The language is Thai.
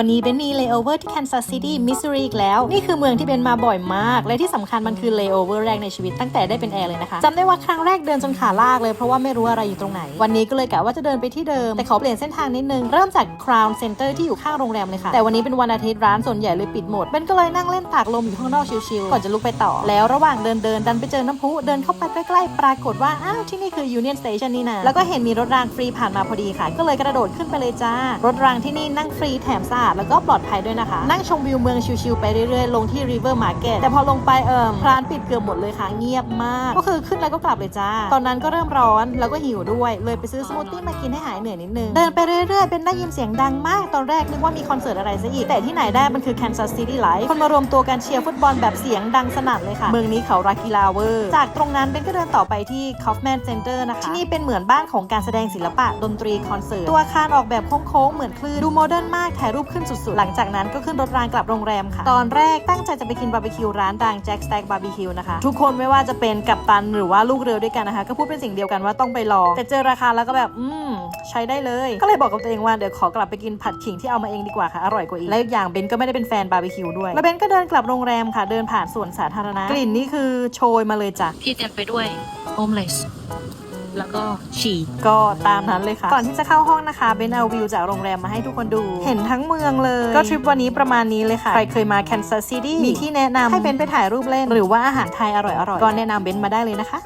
วันนี้เบนมีเลโอเวอร์ที่แคนซัสซิตี้มิสซูรีอีกแล้ว นี่คือเมืองที่เบนมาบ่อยมาก และที่สำคัญมันคือเลโอเวอร์แรกในชีวิตตั้งแต่ได้เป็นแอร์เลยนะคะจำได้ว่าครั้งแรกเดินจนขาลากเลยเพราะว่าไม่รู้อะไรอยู่ตรงไหน วันนี้ก็เลยกะว่าจะเดินไปที่เดิม แต่ขอเปลี่ยนเส้นทางนิดนึง เริ่มจาก Crown Center ที่อยู่ข้างโรงแรมเลยค่ะ แต่วันนี้เป็นวันอาทิตย์ร้านส่วนใหญ่เลยปิดหมดเบนก็เลยนั่งเล่นตากลมอยู่ข้างนอกชิลๆก่อนจะลุกไปต่อ แล้วระหว่างเดินเดินดันไปเจอน้ำพุเดินเข้าไปใกล้ๆปรากฏว่าอ้าวที่นี่คือ Union Station นี่นะแล้วก็เห็นมีรถรางฟรีผ่านมาพอดีค่ะ ก็เลยกระโดดขึ้นไปเลยจ้ารถรางที่นี่นั่งฟรีแถมสะอาดแล้วก็ปลอดภัยด้วยนะคะ นั่งชมวิวเมืองชิลๆไปเรื่อยๆ ลงที่ River Market แต่พอลงไปเอิมร้านปิดเกือบหมดเลยค่ะเงียบมาก ก็คือขึ้นแล้วก็กลับเลยจ้า ตอนนั้นก็เริ่มร้อนแล้วก็หิวด้วย เลยไปซื้อสมูทตี้มากินให้หายเหนื่อยนิดนึง เดินไปเรื่อยๆ เป็นได้ยินเสียงดังมาก ตอนแรกนึกว่ามีคอนเสิร์ตอะไรซะอีก แต่ที่ไหนได้มันคือ Kansas City Life คนมารวมตัวกันเชียร์ฟุตบอลแบบเสียงดังสนั่นเลยค่ะ เมืองนี้เขารักกีฬาเวอร์ จากตรงนั้นเบนก็เดินต่อไปที่ Kaufman Center นะคะที่นี่เป็นเหมือนบ้านของการแสดงศิลปะดนตรีคอนเสิร์ตตัวอาคารออกแบบโค้งๆเหมือนคลื่นดูโมเดิร์นมากถ่ายรูปขึ้นสุดๆ หลังจากนั้นก็ขึ้นรถรางกลับโรงแรมค่ะ ตอนแรกตั้งใจจะไปกินบาร์บีคิวร้านดัง Jack Stack Barbecue นะคะ ทุกคนไม่ว่าจะเป็นกัปตันหรือว่าลูกเรือด้วยกันนะคะ ก็พูดเป็นสิ่งเดียวกันว่าต้องไปลอง แต่เจอราคาแล้วก็แบบ อืม ใช้ได้เลย ก็เลยบอกกับตัวเองว่าเดี๋ยวขอกลับไปกินผัดขิงที่เอามาเองดีกว่าค่ะ อร่อยกว่าอีก และอีกอย่างเบนก็ไม่ได้เป็นแฟนบาร์บีคิวด้วย แล้วเบนก็เดินกลับโรงแรมค่ะ เดินผ่านสวนสาธารณะ กลิ่นนี่คือโชยมาเลยจ้ะ ที่เต็มไปด้วยโฮมเลส แล้วก็ฉี่ก็ตามนั้นเลยค่ะ ก่อนที่จะเข้าห้องนะคะเบนเอาวิวจากโรงแรมมาให้ทุกคนดู เห็นทั้งเมืองเลย ก็ทริปวันนี้ประมาณนี้เลยค่ะ ใครเคยมาแคนซัสซิตี้มีที่แนะนำให้เบนไปถ่ายรูปเล่น หรือว่าอาหารไทยอร่อยๆก็แนะนำเบนมาได้เลยนะคะ